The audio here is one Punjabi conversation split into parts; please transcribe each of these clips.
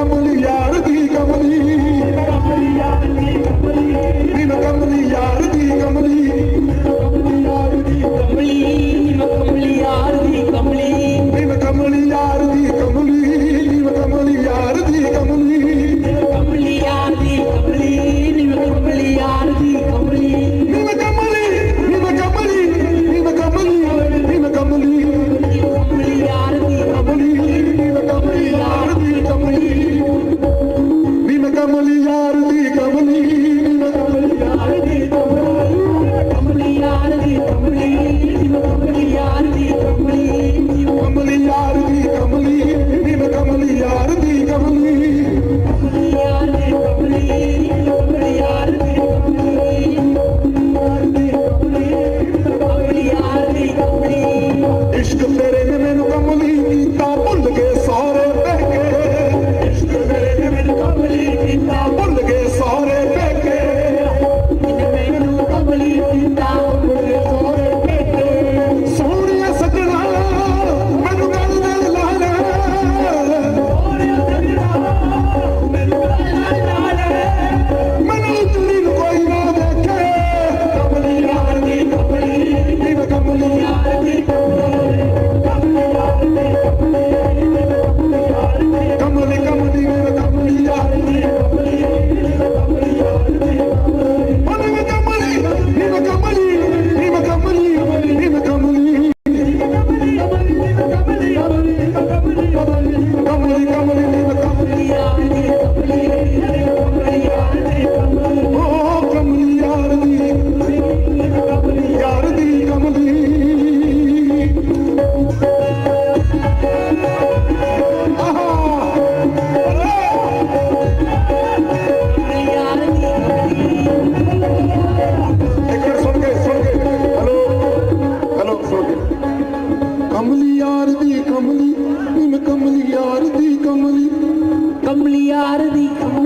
hallelujah. family. Germany. we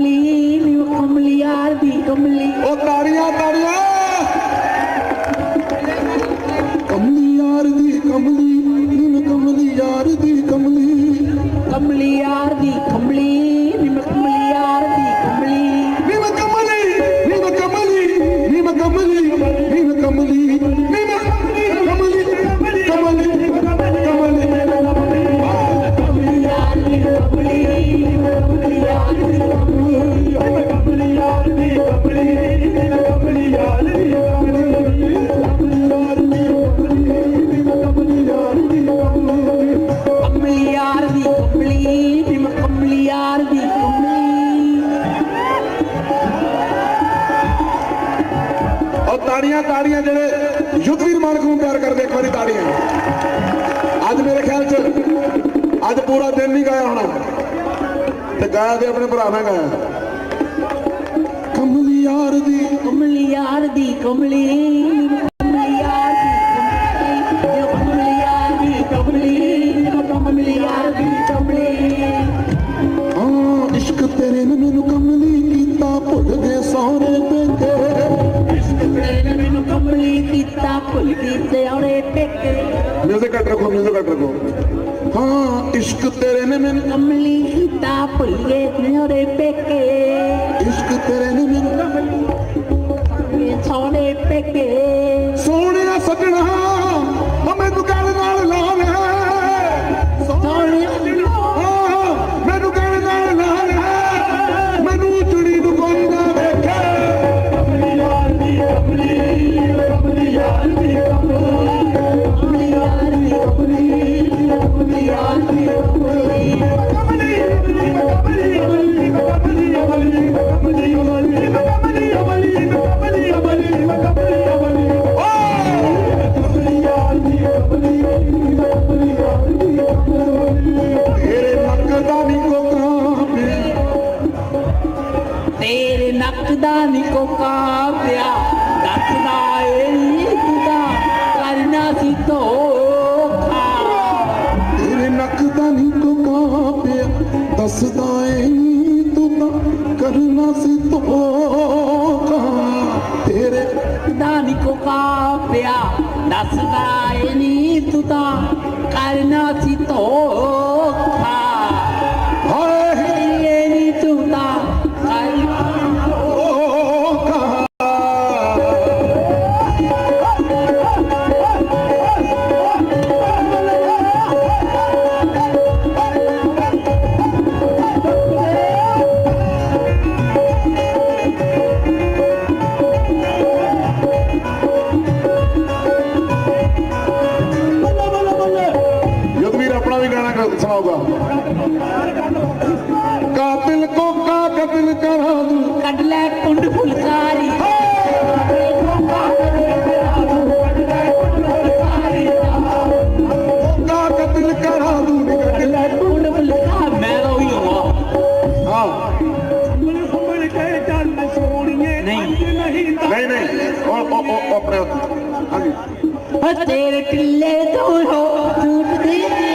ਗਾਇਆ ਤੇ ਆਪਣੇ ਭਰਾ ਨਾਲ ਗਾਇਆ। ਕਮਲੀ ਯਾਰ ਦੀ ਕਮਲੀ ਯਾਰ ਦੀ ਕਮਲੀ ਤੇਰੇ ਨੇ ਮੈਨੂੰ ਕਮਲੀ ਕੀਤਾ ਭੁੱਲ ਗਏ ਸਹੁਰੇ ਪੇਕੇ। ਇਸ਼ਕ ਮੈਨੂੰ ਕੱਟ ਰੱਖੋ ਮਿਊਜ਼ਿਕ ਕੱਟ ਰੱਖੋ। ਹਾਂ ਇਸ਼ਕ ਤੇਰੇ ਨੇ ਮੈਂ ਅਮਲੀ ਤਾਂ ਭੁੱਲੇ ਮੇਰੇ ਪੇਕੇ। ਇਸ਼ਕ ਤੇਰੇ ਨੇ ਮੈਂ ਅਮਲੀ ਸੋਹਣੇ ਪੇਕੇ। ਸੋਹਣਿਆ ਸੱਜਣਾ ਮੈਂ ਮੈਨੂੰ ਕਰ నచ్చుదా నీకు కావ్య నచ్చుదా ఏదా కరుణాసితో నక్కుదా నీకు కావ్య దస్సుదా ఏదా కరుణాసితో తేరే దానికో కావ్య దస్సుదా ఏ నీతుదా కరుణాసితో కా ਵੀ ਗਾਣਾ ਗਾ- ਸੁਣਾਊਗਾ ਕਾਤਿਲ ਕੋ ਕਾ ਕਤਲ ਕਰਾਂ। ਦੂੰ ਕੱਢ ਲੈ ਕੁੰਡ ਫੁਲਕਾਰੀ। ਕਾ ਕਤਲ ਕਰਾਂ ਦੂੰ। ਨਿਕਲ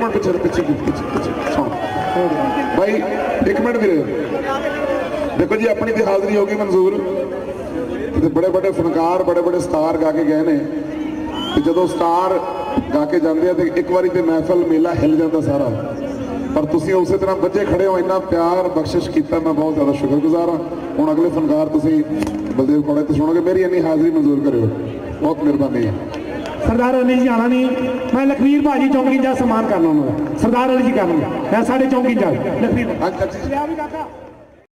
ਮਿੰਟ ਪਿੱਛੇ ਪਿੱਛੇ ਪਿੱਛੇ। ਪਿੱਛੇ ਸੁਣ ਭਾਈ ਇੱਕ ਮਿੰਟ ਵੀਰੇ। ਦੇਖੋ ਜੀ, ਆਪਣੀ ਤੇ ਹਾਜ਼ਰੀ ਹੋ ਗਈ ਮਨਜ਼ੂਰ। ਤੇ ਬੜੇ ਬੜੇ ਫਨਕਾਰ, ਬੜੇ ਬੜੇ ਸਟਾਰ ਗਾ ਕੇ ਗਏ ਨੇ। ਤੇ ਜਦੋਂ ਸਟਾਰ ਗਾ ਕੇ ਜਾਂਦੇ ਆ ਤੇ ਇੱਕ ਵਾਰੀ ਤੇ ਮਹਿਫਲ ਮੇਲਾ ਹਿੱਲ ਜਾਂਦਾ ਸਾਰਾ। ਪਰ ਤੁਸੀਂ ਉਸੇ ਤਰ੍ਹਾਂ ਬੱਚੇ ਖੜੇ ਹੋ, ਇੰਨਾ ਪਿਆਰ, ਬਖਸ਼ਿਸ਼ ਕੀਤਾ, ਮੈਂ ਬਹੁਤ ਜ਼ਿਆਦਾ ਸ਼ੁਕਰਗੁਜ਼ਾਰ ਹਾਂ। ਹੁਣ ਅਗਲੇ ਫਨਕਾਰ ਤੁਸੀਂ ਬਲਦੇਵ ਕੋਲੇ ਤੇ ਸੁਣੋਗੇ, ਮੇਰੀ ਇੰਨੀ ਹਾਜ਼ਰੀ ਮਨਜ਼ੂਰ ਕਰਿਓ। ਬਹੁਤ ਮਿਹਰਬਾਨੀ। ਹੈ ਸਰਦਾਰ ਅਲੀ ਜੀ ਆਣਾ ਨਹੀਂ। ਮੈਂ ਲਖਵੀਰ ਭਾਜੀ ਚੌਂਕੀ ਜਾ ਸਨਮਾਨ ਕਰਨਾ ਉਹਨਾਂ ਦਾ। ਸਰਦਾਰ ਅਲੀ ਜੀ ਕਰਨਗੇ। ਮੈਂ ਸਾਡੇ ਚੌਂਕੀ ਜਾ ਲਖਵੀਰ ਵੀ ਕਾਕਾ।